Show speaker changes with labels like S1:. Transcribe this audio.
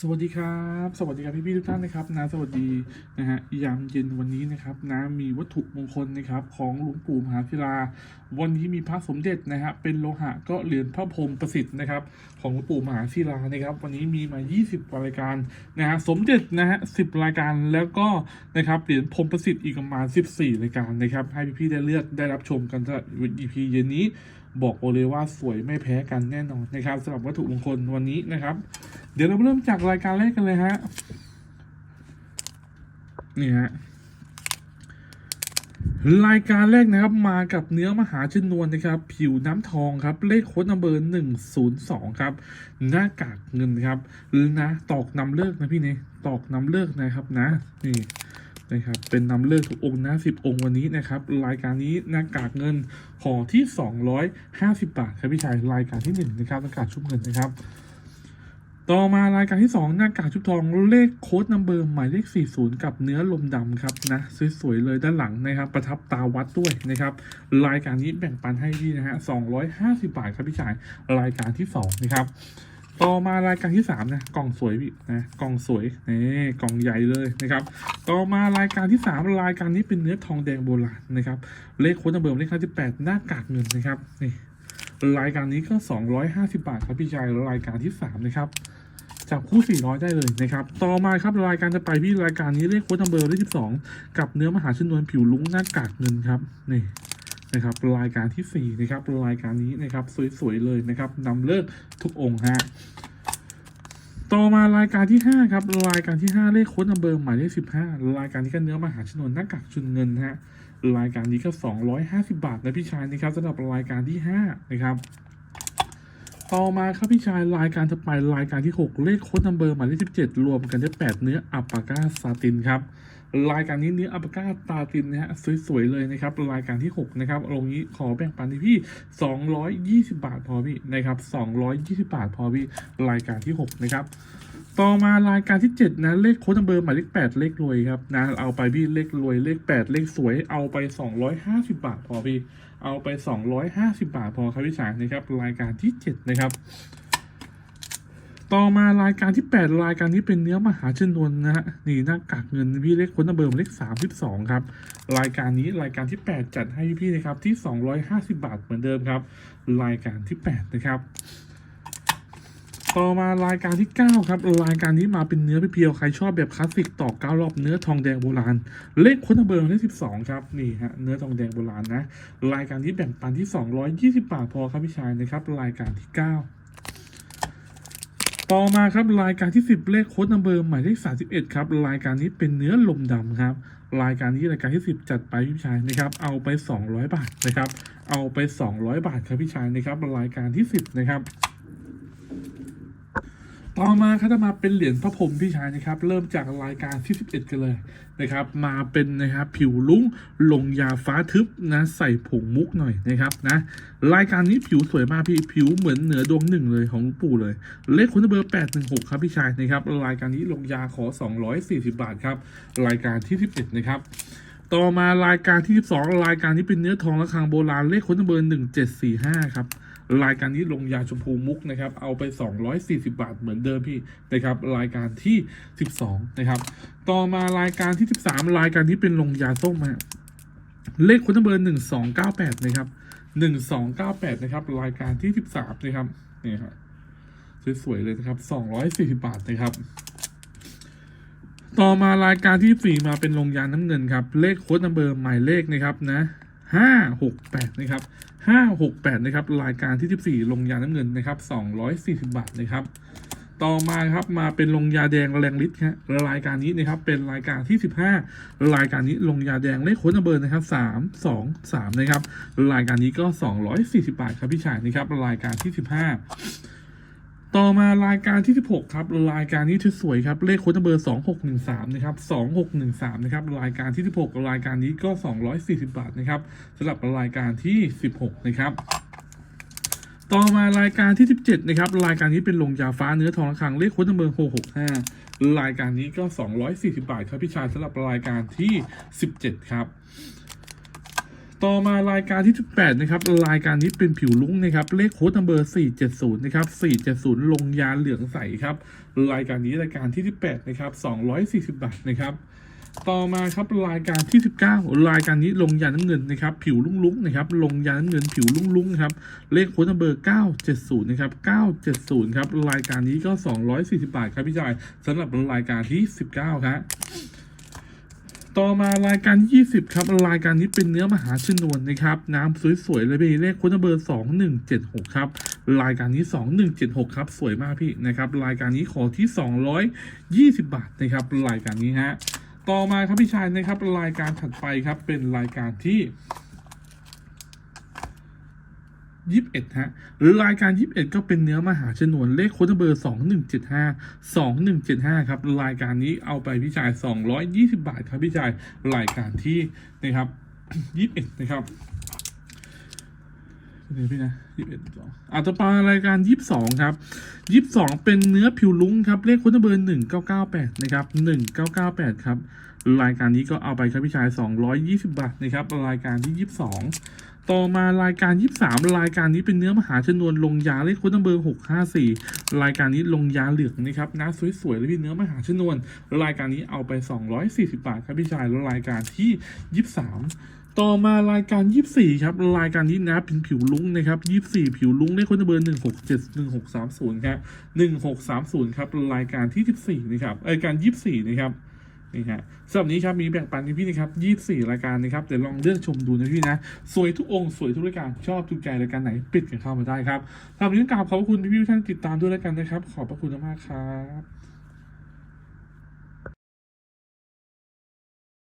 S1: สวัสดีครับ สวัสดีครับพี่พี่ทุกท่านนะครับนะสวัสดีนะฮะยามเย็นวันนี้นะครับนะมีวัตถุมงคลนะครับของหลวงปู่มหาศิลา วันนี้มีพระสมเด็จนะฮะเป็นโลหะก็เหรียญพระพรหมประสิทธิ์นะครับของหลวงปู่มหาศิลานะครับวันนี้มีมา 20กว่ารายการนะฮะสมเด็จนะฮะ10รายการแล้วก็นะครับเหรียญพรหมประสิทธิ์อีกประมาณ 14 รายการนะครับให้พี่พี่ได้เลือกได้รับชมกันสำหรับ EP เย็นนี้ บอกเลยว่าสวยไม่แพ้กันแน่นอนนะครับสำหรับวัตถุมงคลวันนี้นะครับ เดี๋ยวเราเริ่มจากรายการแรกกันเลยฮะนี่ฮะรายการแรกนะครับมากับเนื้อมหาชนวนนะครับ ผิวน้ำทองครับ เลขโค้ดนัมเบอร์หนึ่งศูนย์สองครับ หน้ากากเงินครับหรือนะตอกนำเลิกนะพี่เนี่ยตอกนำเลิกนะครับนะนี่ นะครับเป็นนำเลิกทุกองค์นะสิบองค์วันนี้นะครับรายการนี้หน้ากากเงินห่อที่สองร้อยห้าสิบบาทครับพี่ชายรายการที่หนึ่งนะครับหน้ากากชุบเงินนะครับ ต่อมารายการที่ 2 หน้ากากชุบทองเลขโค้ดนัมเบอร์หมายเลข 40 กับเนื้อลมดำครับนะสวยๆเลยด้านหลังนะครับ ประทับตาวัดด้วยนะครับ รายการนี้แบ่งปันให้พี่นะฮะ250 บาทครับพี่ชายรายการที่2นะครับ ต่อมารายการที่3นะกล่องสวยพี่นะกล่องสวยนี่กล่องใหญ่เลยนะครับ ต่อมารายการที่3รายการนี้เป็นเนื้อทองแดงโบราณนะครับ เลขโค้ดนัมเบอร์เลข58หน้ากากเงินนะครับนี่รายการนี้ก็ 250 บาทครับพี่ชายรายการที่ 3 นะครับจับคู่ 400 ได้เลยนะครับ ต่อมาครับรายการจะไปที่รายการนี้เลขโค้ดนัมเบอร์เลข12 กับเนื้อมหาชนวนผิวลุ้งหน้ากากเงินครับนี่ นะครับรายการที่ 4 นะครับรายการนี้นะครับสวยๆเลยนะครับนำเลิกทุกองค์ฮะต่อมารายการที่ 5 ครับ รายการที่ 5 เลขโค้ดนัมเบอร์หมายเลข15 รายการนี้ก็เนื้อมหาชนวนหน้ากากชุนเงินฮะรายการนี้ก็ 250 บาทนะพี่ชายนะครับสำหรับรายการที่ 5 นะครับต่อมาครับพี่ชายรายการจะไปรายการที่ 6 เลขโค้ดนัมเบอร์หมายเลข17 รวมกันได้ 8 เนื้ออัปปาก้าซาตินครับ รายการนี้เนื้ออัปปาก้าตาตินนะฮะสวยๆเลยนะครับรายการที่ 6 นะครับลงนี้ขอแบ่งปันที่พี่ 220 บาทพอพี่นะครับ 220 บาทพอพี่รายการที่ 6 นะครับต่อมารายการที่ 7 นะ เลขโค้ดนัมเบอร์หมายเลข8เลขรวยครับนะเอาไปพี่เลขรวยเลข 8 เลขสวย เอาไป 250 บาทพอพี่เอาไป 250 บาทพอครับพี่ชายนะครับรายการที่ 7 นะครับ ต่อมารายการที่ 8 รายการนี้เป็นเนื้อมหาชนวนนะฮะนี่หน้ากากเงินพี่เลขคนนัมเบอร์มายเลข32 ครับ รายการนี้รายการที่ 8 จัดให้พี่ๆนะครับที่ 250 บาทเหมือนเดิมครับ รายการที่ 8 นะครับ ต่อมารายการที่ 9 ครับ รายการนี้มาเป็นเนื้อเพียวใครชอบแบบคลาสสิกต่อเก้ารอบเนื้อทองแดงโบราณ เลขคนเบอร์เลข12 ครับนี่ฮะเนื้อทองแดงโบราณนะรายการนี้แบ่งปันที่ 220 บาทพอครับพี่ชายนะครับ รายการที่ 9 ต่อมาครับรายการที่ 10 เลขโค้ดนัมเบอร์หมายเลข31 ครับรายการนี้เป็นเนื้อลมดำครับ รายการนี้รายการที่ 10 จัดไปพี่ชายนะครับ เอาไป 200 บาทนะครับ เอาไป 200 บาทครับพี่ชายนะครับรายการที่ 10 นะครับ ต่อมาครับจะมาเป็นเหรียญพระพรหมพี่ชายนะครับ เริ่มจากรายการที่11 กันเลยนะครับ มาเป็นนะครับผิวลุ้งลงยาฟ้าทึบนะใส่ผงมุกหน่อยนะครับนะรายการนี้ผิวสวยมากพี่ผิวเหมือนเหนือดวงหนึ่งเลยของปู่เลย เลขคุณเบอร์ 816 ครับพี่ชายนะครับรายการนี้ลงยาขอ 240 บาทครับรายการที่ 11 นะครับต่อมารายการที่ 12 รายการนี้เป็นเนื้อทองระฆังโบราณเลขคนเบอร์1745 ครับ รายการนี้ลงยาชมพูมุกนะครับ เอาไป 240 บาทเหมือนเดิมพี่นะครับรายการที่ 12 นะครับ ต่อมารายการที่ 13 รายการนี้เป็นลงยาส้มฮะเลขคนเบอร์ 1298 นะครับ 1298 นะครับ รายการที่ 13 นะครับนี่ครับสวยๆเลยนะครับ 240 บาทนะครับต่อมารายการที่ 4 มาเป็นลงยาน้ำเงินครับ เลขโค้ดนัมเบอร์หมายเลขนะครับนะ 568นะครับ568นะครับรายการที่14ลงยาน้ำเงินนะครับ240บาทนะครับต่อมาครับมาเป็นลงยาแดงแรงฤทธิ์ครับรายการนี้นะครับเป็นรายการที่ 15 รายการนี้ลงยาแดงเลขค้นเบอร์นะครับ 3 2 3 นะครับ รายการนี้ก็ 240 บาทครับพี่ชายนะครับรายการที่ 15 ต่อมารายการที่ 16 ครับรายการนี้ที่สวยครับเลขโค้ดเบอร์ 2613 นะครับ 2613 นะครับรายการที่ 16 รายการนี้ก็ 240 บาทนะครับสำหรับรายการที่ 16 นะครับต่อมารายการที่ 17 นะครับ รายการนี้เป็นลงยาฟ้าเนื้อทองระฆังเลขโค้ดเบอร์665 รายการนี้ก็ 240 บาทครับพี่ชายสำหรับรายการที่ 17 ครับ ต่อมารายการที่ 18 นะครับ รายการนี้เป็นผิวลุ้งนะครับ เลขโค้ดนัมเบอร์ 470 นะครับ 470 ลงยาเหลืองใสครับ รายการนี้รายการที่ 18 นะครับ 240 บาทนะครับ ต่อมาครับรายการที่ 19 รายการนี้ลงยาน้ำเงินนะครับ ผิวลุ้งๆนะครับ ลงยาน้ำเงินผิวลุ้งๆครับ เลขโค้ดนัมเบอร์ 970 นะครับ 970 ครับ รายการนี้ก็ 240 บาทครับพี่ชายสำหรับรายการที่ 19 ครับ ต่อมารายการที่20 ครับรายการนี้เป็นเนื้อมหาชนวนนะครับน้ำสวยๆเลยพี่เลขโค้ดนัมเบอร์ 2176 ครับ รายการนี้ 2176 ครับ สวยมากพี่นะครับ รายการนี้ขอที่ 220 บาทนะครับ รายการนี้ฮะต่อมาครับพี่ชายนะครับ รายการถัดไปครับเป็นรายการที่ ยี่สิบเอ็ดฮะหรือรายการยี่สิบเอ็ดก็เป็นเนื้อมหาชนวนเลขโค้ดเบอร์สองหนึ่งเจ็ดห้าสองหนึ่งเจ็ดห้าครับ รายการนี้เอาไปพี่ชายสองร้อยยี่สิบาทครับพี่ชายรายการที่นะครับยี่สิบเอ็ดนะครับเดี๋ยวพี่นะยี่สิบเอ็ดสองอะต่อไปรายการยี่สิบสองครับยี่สิบสองเป็นเนื้อผิวลุ้งครับ เลขโค้ดเบอร์หนึ่งเก้าเก้าแปดนะครับหนึ่งเก้าเก้าแปดครับ รายการนี้ก็เอาไปครับพี่ชายสองร้อยยี่สิบบาทนะครับ รายการที่ยี่สิบสอง ต่อมารายการ 23 รายการนี้เป็นเนื้อมหาชนวนลงยาเลขค้ดนัมเบอร์ 654 รายการนี้ลงยาเหลืองนะครับน้าสวยๆเลยพี่เนื้อมหาชนวน รายการนี้เอาไป 240 บาทครับพี่ชายแล้วรายการที่ 23ต่อมารายการ 24 ครับ รายการนี้นะเป็นผิวลุ้งนะครับ 24 ผิวลุ้งเลขค้ดนัมเบอร์ 167 1630 ครับ 1630 ครับ รายการที่ 14 นะครับรายการ 24 นะครับ นี่ฮะสำหรับนี้ครับมีแบ่งปันให้พี่นะครับ 24 รายการนะครับเดี๋ยวลองเลือกชมดูนะพี่นะ สวยทุกองค์สวยทุกรายการชอบทุกใจรายการไหนปิดกันเข้ามาได้ครับสำหรับนี้กราบขอบคุณพี่ๆท่านติดตามด้วยแล้วกันนะครับ ขอบพระคุณมากครับ